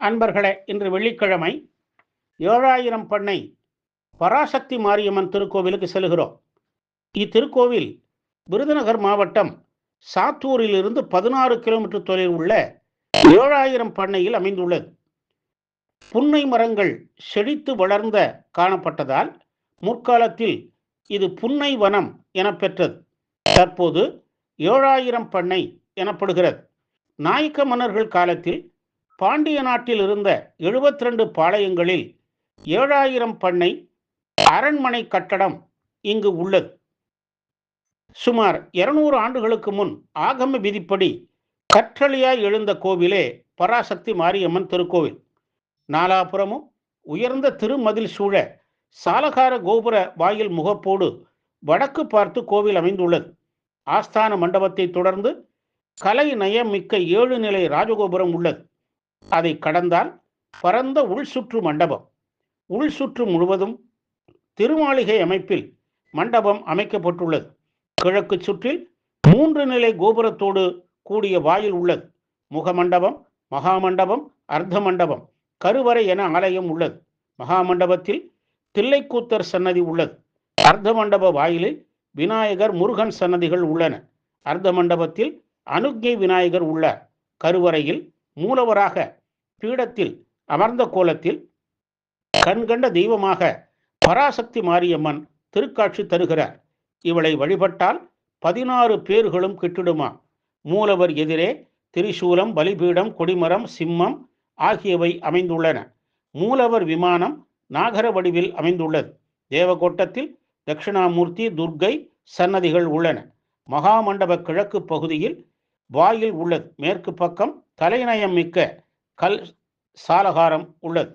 அன்பர்களே இன்று வெள்ளிக்கிழமை ஏழாயிரம் பண்ணை பராசக்தி மாரியம்மன் திருக்கோவிலுக்கு செல்கிறோம். இத்திருக்கோவில் விருதுநகர் மாவட்டம் சாத்தூரிலிருந்து பதினாறு கிலோமீட்டர் தொலைவில் உள்ள ஏழாயிரம் பண்ணையில் அமைந்துள்ளது. புன்னை மரங்கள் செழித்து வளர்ந்த காணப்பட்டதால் முற்காலத்தில் இது புன்னை வனம் என பெற்றது தற்போது ஏழாயிரம் பண்ணை எனப்படுகிறது. நாயக்க மன்னர்கள் காலத்தில் பாண்டிய நாட்டில் இருந்த எழுபத்தி ரெண்டு பாளையங்களில் ஏழாயிரம் பண்ணை அரண்மனை கட்டடம் இங்கு உள்ளது. சுமார் இருநூறு ஆண்டுகளுக்கு முன் ஆகம விதிப்படி கற்றளியாய் எழுந்த கோவிலே பராசக்தி மாரியம்மன் திருக்கோவில். நாலாபுறமும் உயர்ந்த திருமதில் சூழ சாலகார கோபுர வாயில் முகப்போடு வடக்கு பார்த்து கோவில் அமைந்துள்ளது. ஆஸ்தான மண்டபத்தை தொடர்ந்து கலை நயம் மிக்க ஏழு நிலை ராஜகோபுரம் உள்ளது. அதை கடந்தால் பரந்த உள் சுற்று மண்டபம். உள் சுற்று முழுவதும் திருமாளிகை அமைப்பில் மண்டபம் அமைக்கப்பட்டுள்ளது. கிழக்கு சுற்றில் மூன்று நிலை கோபுரத்தோடு கூடிய வாயில் உள்ளது. முகமண்டபம் மகாமண்டபம் அர்த்த மண்டபம் கருவறை என ஆலயம் உள்ளது. மகாமண்டபத்தில் தில்லைக்கூத்தர் சன்னதி உள்ளது. அர்த்த மண்டப வாயிலில் விநாயகர் முருகன் சன்னதிகள் உள்ளன. அர்த்த மண்டபத்தில் அனுக்ஞை விநாயகர் உள்ளார். கருவறையில் மூலவராக பீடத்தில் அமர்ந்த கோலத்தில் கண்கண்ட தெய்வமாக பராசக்தி மாரியம்மன் திருக்காட்சி தருகிறார். இவளை வழிபட்டால் பதினாறு பேர்களும் கிட்டிடுமா? மூலவர் எதிரே திரிசூலம் பலிபீடம் கொடிமரம் சிம்மம் ஆகியவை அமைந்துள்ளன. மூலவர் விமானம் நாகர வடிவில் அமைந்துள்ளது. தேவகோட்டத்தில் தட்சிணாமூர்த்தி துர்க்கை சன்னதிகள் உள்ளன. மகாமண்டப கிழக்கு பகுதியில் வாயில் உள்ளது. மேற்கு பக்கம் தலைநயம் மிக்க கல் சாலகாரம் உள்ளது.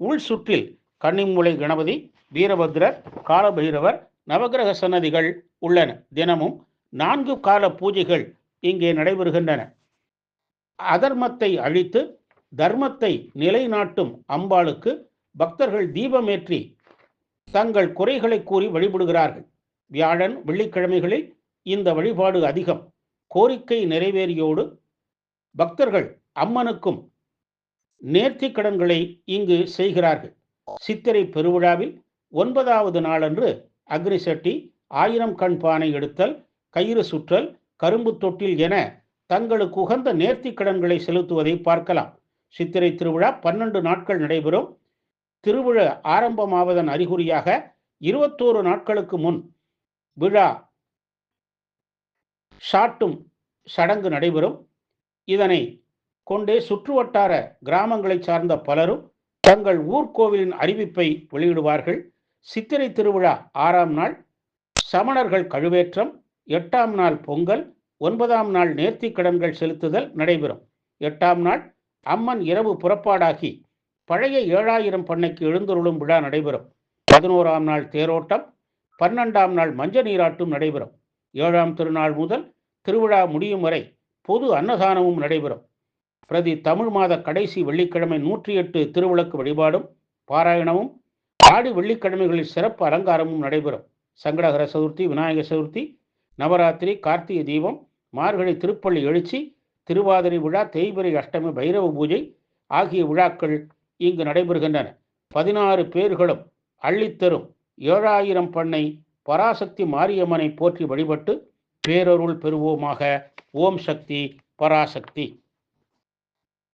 உள் சுற்றில் கன்னிமூலை கணபதி வீரபத்ரர் காலபைரவர் நவகிரக சன்னதிகள் உள்ளன. தினமும் நான்கு கால பூஜைகள் இங்கே நடைபெறுகின்றன. அதர்மத்தை அழித்து தர்மத்தை நிலைநாட்டும் அம்பாளுக்கு பக்தர்கள் தீபமேற்றி தங்கள் குறைகளை கூறி வழிபடுகிறார்கள். வியாழன் வெள்ளிக்கிழமைகளில் இந்த வழிபாடு அதிகம். கோரிக்கை நிறைவேறியோடு பக்தர்கள் அம்மனுக்கும் நேர்த்தி கடன்களை இங்கு செய்கிறார்கள். சித்திரை பெருவிழாவில் ஒன்பதாவது நாளன்று அக்னி சட்டி ஆயிரம் கண் பானை எடுத்தல் கயிறு சுற்றல் கரும்பு தொட்டில் என தங்களுக்கு உகந்த நேர்த்தி கடன்களை செலுத்துவதை பார்க்கலாம். சித்திரை திருவிழா பன்னெண்டு நாட்கள் நடைபெறும். திருவிழா ஆரம்பமாவதன் அறிகுறியாக இருபத்தோரு நாட்களுக்கு முன் விழா சாட்டும் சடங்கு நடைபெறும். இதனை கொண்டே சுற்றுவட்டார கிராமங்களை சார்ந்த பலரும் தங்கள் ஊர்கோவிலின் அறிவிப்பை வெளியிடுவார்கள். சித்திரை திருவிழா ஆறாம் நாள் சமணர்கள் கழுவேற்றம் எட்டாம் நாள் பொங்கல் ஒன்பதாம் நாள் நேர்த்தி கடன்கள் செலுத்துதல் நடைபெறும். எட்டாம் நாள் அம்மன் இரவு புறப்பாடாகி பழைய ஏழாயிரம் பண்ணைக்கு எழுந்தருளும் விழா நடைபெறும். பதினோராம் நாள் தேரோட்டம் பன்னெண்டாம் நாள் மஞ்ச நீராட்டும் நடைபெறும். ஏழாம் திருநாள் முதல் திருவிழா முடியும் வரை பொது அன்னதானமும் நடைபெறும். பிரதி தமிழ் மாத கடைசி வெள்ளிக்கிழமை நூற்றி எட்டு திருவிளக்கு வழிபாடும் பாராயணமும் ஆடி வெள்ளிக்கிழமைகளில் சிறப்பு அலங்காரமும் நடைபெறும். சங்கடகர சதுர்த்தி விநாயகர் சதுர்த்தி நவராத்திரி கார்த்திகை தீபம் மார்கழி திருப்பள்ளி எழுச்சி திருவாதிரை விழா தேய்பிரை அஷ்டமி பைரவ பூஜை ஆகிய விழாக்கள் இங்கு நடைபெறுகின்றன. பதினாறு பேர்களும் அள்ளித்தரும் ஏழாயிரம் பண்ணை பராசக்தி மாரியம்மனை போற்றி வழிபட்டு பேரருள் பெறுவோமாக. ஓம் சக்தி பராசக்தி.